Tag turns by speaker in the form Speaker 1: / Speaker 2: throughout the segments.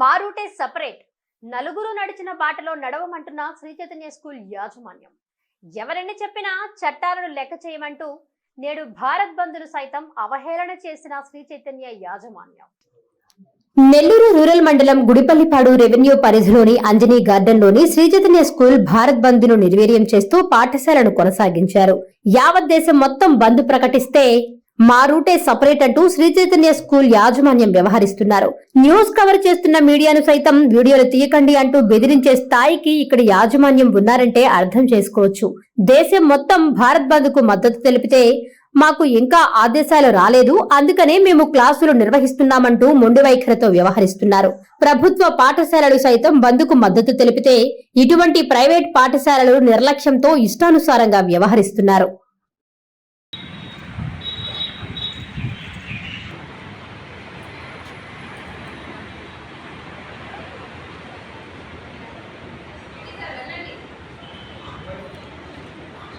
Speaker 1: మారుటే separate. నలుగురు నడిచిన బాటలో నడవమంటున్న శ్రీ చైతన్య స్కూల్ యాజమాన్యం. ఎవరిని చెప్పినా చట్టాలను లెక్క చేయమంటూ నేడు భారత్ బంధులు సైతం అవహేళన చేసిన శ్రీ చైతన్య యాజమాన్యం. నెల్లూరు రూరల్ మండలం గుడిపల్లిపాడు రెవెన్యూ పరిధిలోని అంజనీ గార్డెన్లోని శ్రీచైతన్య స్కూల్ భారత్ బంద్ను నిర్వీర్యం చేస్తూ పాఠశాలను కొనసాగించారు. యావత్ దేశం మొత్తం బంద్ ప్రకటిస్తే మా రూటే సపరేట్ అంటూ శ్రీ చైతన్య స్కూల్ యాజమాన్యం వ్యవహరిస్తున్నారు. న్యూస్ కవర్ చేస్తున్న మీడియాను సైతం వీడియోలు తీయకండి అంటూ బెదిరించే స్థాయికి ఇక్కడ యాజమాన్యం ఉన్నారంటే అర్థం చేసుకోవచ్చు. దేశం మొత్తం భారత్ బంద్కు మద్దతు తెలిపితే మాకు ఇంకా ఆదేశాలు రాలేదు. అందుకనే మేము క్లాసులు నిర్వహిస్తున్నామంటూ మొండి వైఖరితో వ్యవహరిస్తున్నారు. ప్రభుత్వ పాఠశాలలు సైతం బంద్కు మద్దతు తెలిపితే ఇటువంటి ప్రైవేట్ పాఠశాలలు నిర్లక్ష్యంతో ఇష్టానుసారంగా వ్యవహరిస్తున్నారు.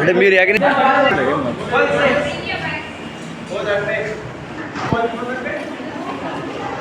Speaker 2: అంటే మీరు ఎగ్రీ